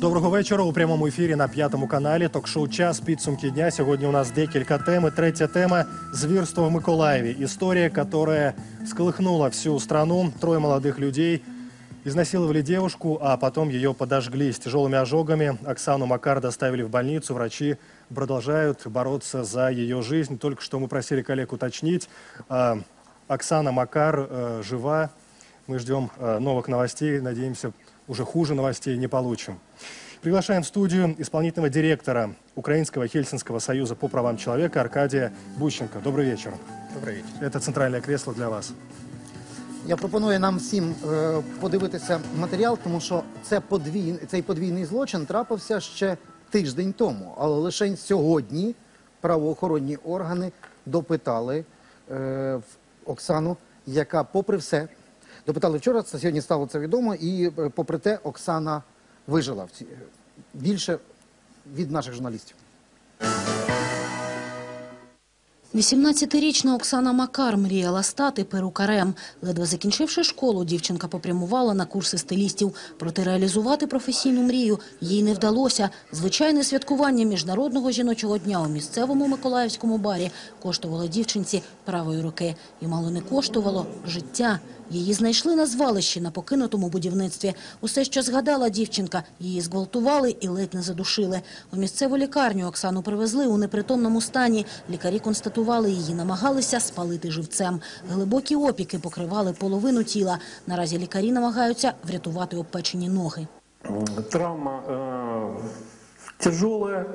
Доброго вечора у прямому ефірі на п'ятому каналі. Ток-шоу час підсумки дня. Сьогодні у нас декілька тем. І Третя тема звірство в Миколаєві. Істория, которая всколыхнула всю страну. Трое молодых людей изнасиловали девушку, а потом ее подожгли с тяжелыми ожогами. Оксану Макар доставили в больницу. Врачи продолжают бороться за ее жизнь. Только что мы просили коллег уточнить. а, Оксана Макар э, жива. Мы ждем э, новых новостей. Надеемся, уже хуже новостей не получим. Приглашаем в студию исполнительного директора Украинского Хельсинского союза по правам человека Аркадия Бущенко. Добрый вечер. Добрий вечір. Это центральное кресло для вас. Я пропоную нам всім е, подивитися матеріал, тому що це подвій, цей подвійний злочин трапився ще тиждень тому. Але лише сьогодні правоохоронні органи допитали е, Оксану, яка, попри все, допитали вчора, це сьогодні стало це відомо, і е, попри те, Оксана вижила більше від наших журналістів. 18-річна Оксана Макар мріяла стати перукарем. Ледве закінчивши школу, дівчинка попрямувала на курси стилістів. Проте реалізувати професійну мрію їй не вдалося. Звичайне святкування Міжнародного жіночого дня у місцевому Миколаївському барі коштувало дівчинці правої руки. І мало не коштувало життя. Її знайшли на звалищі на покинутому будівництві. Усе, що згадала дівчинка, її зґвалтували і ледь не задушили. У місцеву лікарню Оксану привезли у непритомному стані. Лікарі констатували її, намагалися спалити живцем. Глибокі опіки покривали половину тіла. Наразі лікарі намагаються врятувати обпечені ноги. Травма э, тяжелая,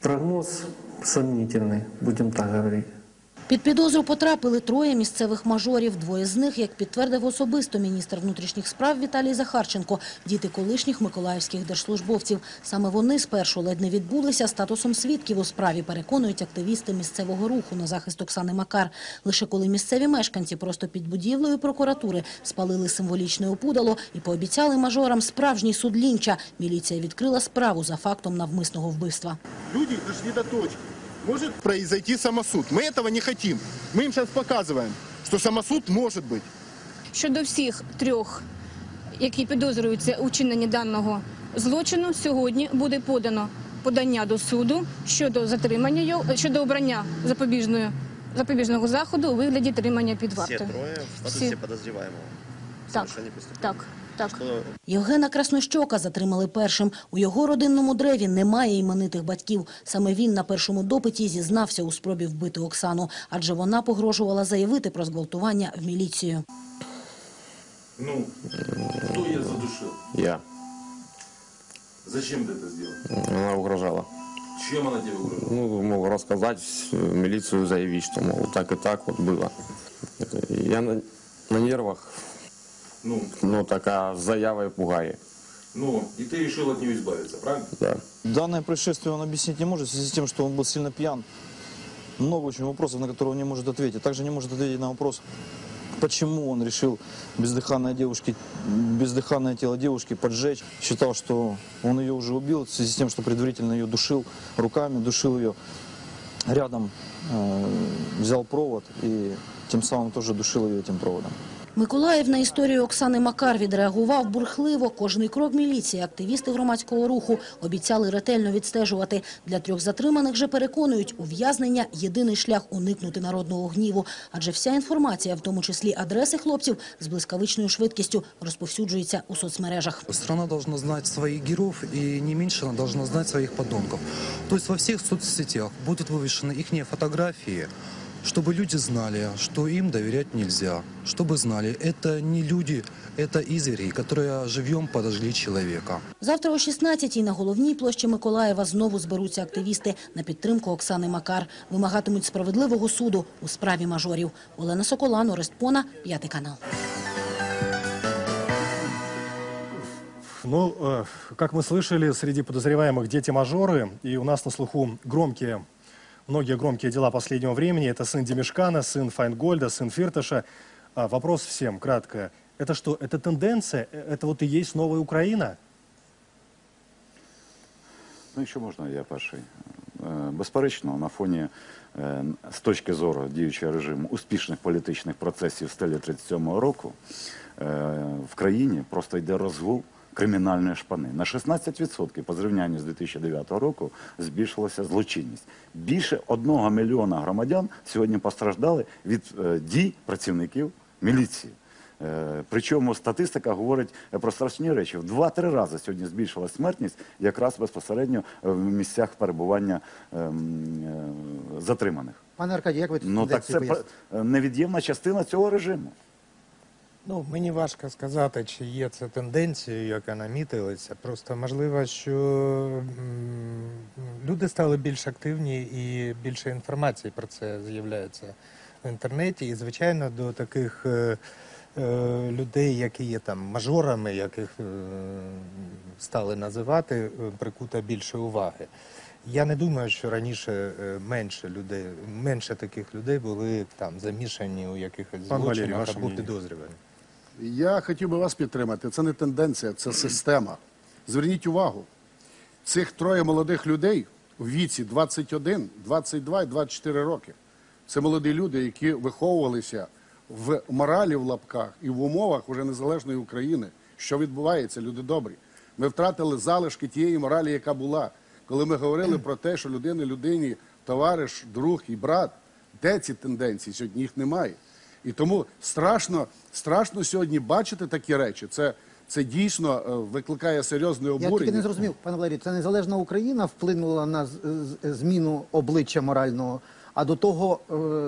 прогноз сомнительный, будем так говорить. Під підозру потрапили троє місцевих мажорів. Двоє з них, як підтвердив особисто міністр внутрішніх справ Віталій Захарченко, діти колишніх миколаївських держслужбовців. Саме вони спершу ледь не відбулися статусом свідків у справі, переконують активісти місцевого руху на захист Оксани Макар. Лише коли місцеві мешканці просто під будівлею прокуратури спалили символічне опудало і пообіцяли мажорам справжній суд лінча, міліція відкрила справу за фактом навмисного вбивства. Люди дошли до Может произойти самосуд. Мы этого не хотим. Мы им сейчас показываем, что самосуд может быть. Щодо всіх трьох, які підозрюються у вчиненні даного злочину, сьогодні буде подано подання до суду щодо затримання його щодо обрання запобіжної запобіжного заходу у вигляді тримання під Все вартою. трое в статусе Всі. подозреваемого. в Так, совершении преступления. так, так. Что Євгена Краснощока затримали першим. У його родинному древі немає іменитих батьків. Саме він на першому допиті зізнався у спробі вбити Оксану, адже вона погрожувала заявити про зґвалтування в міліцію. Ну, кто ее задушил? Я. Зачем ты это сделал? Она угрожала. Чем она тебе угрожала? Ну, мол, рассказать, в милицию заявить, что, мол, так и так вот было. Это Я на, на нервах, Ну, ну, такая заява и пугає. ну, и ты решил от нее избавиться, правильно? Да. Данное происшествие он объяснить не может в связи с тем, что он был сильно пьян. Много очень вопросов, на которые он не может ответить. Также не может ответить на вопрос, почему он решил бездыханной девушки, бездыханное тело девушки поджечь. Считал, что он ее уже убил в связи с тем, что предварительно ее душил руками, душил ее рядом, э, взял провод и тем самым тоже душил ее этим проводом. Миколаїв на історію Оксани Макар відреагував бурхливо. Кожний крок міліції, активісти громадського руху обіцяли ретельно відстежувати. Для трьох затриманих же переконують, ув'язнення – єдиний шлях уникнути народного гніву. Адже вся інформація, в тому числі адреси хлопців, з блискавичною швидкістю розповсюджується у соцмережах. Страна должна знать своих героев, и не меньше она должна знать своих подонков. То есть во всех соцсетях будут вывешены их фотографии, чтобы люди знали, что им доверять нельзя. Чтобы знали, это не люди, это извери, которые живьем подожгли человека. Завтра о 16-й на головній площі Миколаєва знову зберуться активісти на підтримку Оксани Макар. Вимагатимуть справедливого суду у справі мажорів. Олена Соколан, Орест Пона, П'ятий канал. Ну, э, как мы слышали, среди подозреваемых дети-мажоры, и у нас на слуху громкие, многие громкие дела последнего времени. Это сын Демешкана, сын Файнгольда, сын Фирташа. А, вопрос всем, кратко. Это что, это тенденция? Э, Это вот и есть новая Украина? Ну, що можна, я перший. Е, Безперечно, на фоні е, з точки зору діючого режиму успішних політичних процесів в стилі 37-го року е, в країні просто йде розгул кримінальної шпани. На 16% по зрівнянню з 2009 року збільшилася злочинність. Більше одного мільйона громадян сьогодні постраждали від е, дій працівників міліції. Е, Причому статистика говорить е, про страшні речі. В 2-3 рази сьогодні збільшилась смертність якраз безпосередньо в місцях перебування ем, затриманих. Пане Аркадій, як ви Ну так це невід'ємна частина цього режиму. Ну, мені важко сказати, чи є це тенденцією, яка намітилася. Просто можливо, що люди стали більш активні і більше інформації про це з'являється в інтернеті. І, звичайно, до таких е, е, людей, які є там мажорами, яких е, стали називати, прикута більше уваги. Я не думаю, що раніше менше людей, менше таких людей були там замішані у якихось злочинах або підозрювані. Я хотів би вас підтримати. Це не тенденція, це система. Зверніть увагу, цих троє молодих людей у віці 21, 22 і 24 роки. Це молоді люди, які виховувалися в моралі в лапках і в умовах уже незалежної України. Що відбувається, люди добрі. Ми втратили залишки тієї моралі, яка була. Коли ми говорили про те, що людина людині, товариш, друг і брат, де ці тенденції? Сьогодні їх немає. І тому страшно, страшно сьогодні бачити такі речі. Це, це дійсно е, викликає серйозне Я обурення. тільки не зрозумів, пане Валерію, це незалежна Україна вплинула на зміну обличчя морального, а до того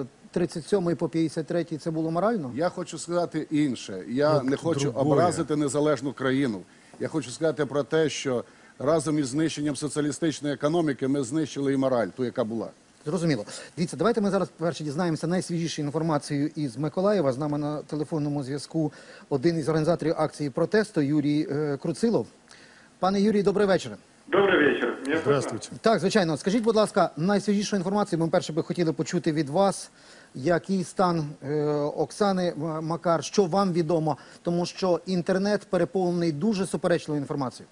е, 37 по 53 це було морально? Я хочу сказати інше. Я Ну, не хочу другое. образити незалежну країну. Я хочу сказати про те, що разом із знищенням соціалістичної економіки ми знищили і мораль, ту, яка була. Зрозуміло. Дивіться, давайте ми зараз перше дізнаємося найсвіжішу інформацію із Миколаєва. З нами на телефонному зв'язку один із організаторів акції протесту Юрій е, Круцилов. Пане Юрій, добрий вечір. Добрий вечір. Здравствуйте. Так, звичайно. Скажіть, будь ласка, найсвіжішу інформацію ми перше би хотіли почути від вас. Який стан е, Оксани Макар, що вам відомо, тому що інтернет переповнений дуже суперечливою інформацією.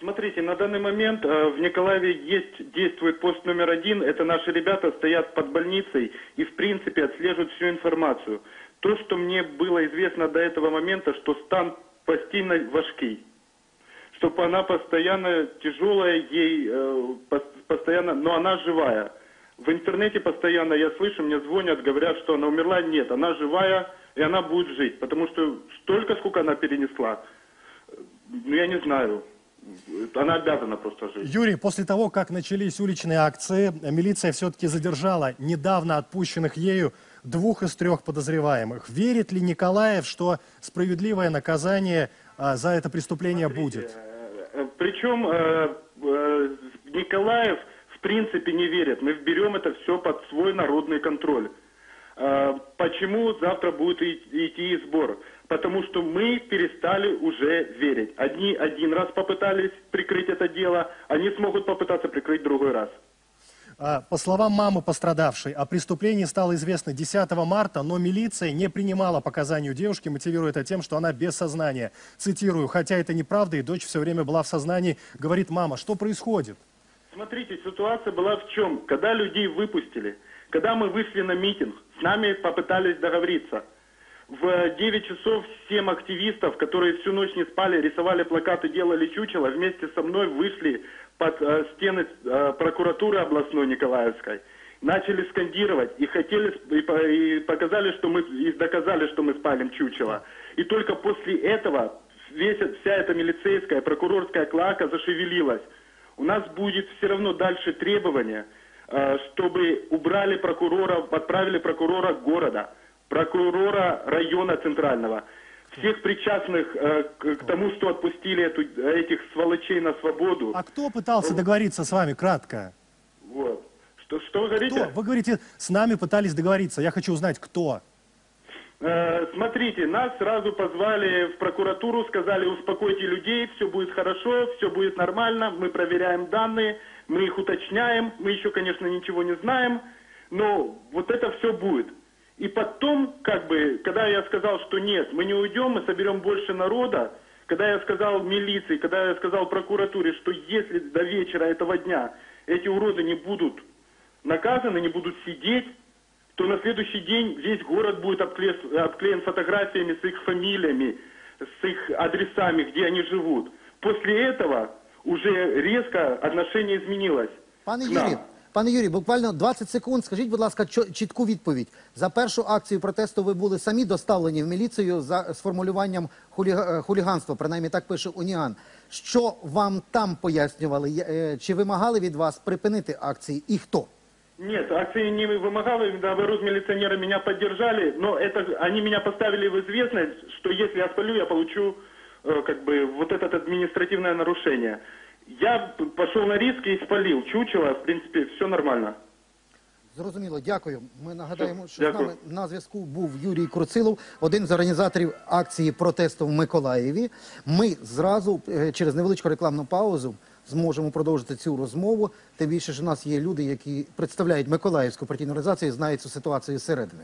Смотрите, на данный момент э, в Николаеве есть, действует пост номер один. Это наши ребята стоят под больницей и, в принципе, отслеживают всю информацию. То, что мне было известно до этого момента, что стан постійно важкий. Что она постоянно тяжелая, ей э, пос- постоянно, но она живая. В интернете постоянно я слышу, мне звонят, говорят, что она умерла. Нет, она живая, и она будет жить. Потому что столько, сколько она перенесла, э, ну, я не знаю. Она обязана просто жить. Юрий, после того, как начались уличные акции, милиция все-таки задержала недавно отпущенных ею двух из трех подозреваемых. Верит ли Николаев, что справедливое наказание а, за это преступление будет? Э, Причем э, э, Николаев в принципе не верит. Мы берем это все под свой народный контроль. Э, Почему завтра будет идти сбор? Потому что мы перестали уже верить. Одни один раз попытались прикрыть это дело, они смогут попытаться прикрыть другой раз. А, По словам мамы пострадавшей, о преступлении стало известно 10 марта, но милиция не принимала показания у девушки, мотивируя это тем, что она без сознания. Цитирую, хотя это неправда, и дочь все время была в сознании, говорит мама, что происходит? Смотрите, ситуация была в чем? Когда людей выпустили, когда мы вышли на митинг, с нами попытались договориться. В 9 часов 7 активистов, которые всю ночь не спали, рисовали плакаты, делали чучело, вместе со мной вышли под э, стены э, прокуратуры областной Николаевской. Начали скандировать и хотели и, и показали, что мы и доказали, что мы спалим чучело. И только после этого весь, вся эта милицейская, прокурорская клака зашевелилась. У нас будет все равно дальше требование, э, чтобы убрали прокурора, отправили прокурора города, прокурора района центрального, всех причастных э, к, к тому, что отпустили эту, этих сволочей на свободу. А кто пытался договориться с вами, кратко? Вот. Что, что вы говорите? Кто? Вы говорите, с нами пытались договориться. Я хочу узнать, кто. Э, Смотрите, нас сразу позвали в прокуратуру, сказали, успокойте людей, все будет хорошо, все будет нормально, мы проверяем данные, мы их уточняем, мы еще, конечно, ничего не знаем, но вот это все будет. И потом, как бы, когда я сказал, что нет, мы не уйдем, мы соберем больше народа, когда я сказал милиции, когда я сказал прокуратуре, что если до вечера этого дня эти уроды не будут наказаны, не будут сидеть, то на следующий день весь город будет обклеен, обклеен фотографиями с их фамилиями, с их адресами, где они живут. После этого уже резко отношение изменилось. Нам. Юрію, пане Юрію, буквально 20 секунд. Скажіть, будь ласка, чо- чітку відповідь. За першу акцію протесту ви були самі доставлені в міліцію за з формулюванням хуліга- е, хуліганства, принаймні так пише Уніан. Що вам там пояснювали? Є- е, Чи вимагали від вас припинити акції і хто? Нет, акции не вымогала, наоборот, милиционеры меня поддержали, но это они меня поставили в известность, что если я спалю, я получу э, как бы вот это административное нарушение. Я п- пошел на риск и спалил чучело, в принципе, все нормально. Зрозуміло, дякую. Ми нагадаємо, що з нами на зв'язку був Юрій Круцилов, один з організаторів акції протесту в Миколаєві. Ми зразу е, через невеличку рекламну паузу зможемо продовжити цю розмову. Тим більше, що у нас є люди, які представляють Миколаївську партійну організацію і знають цю ситуацію зсередини.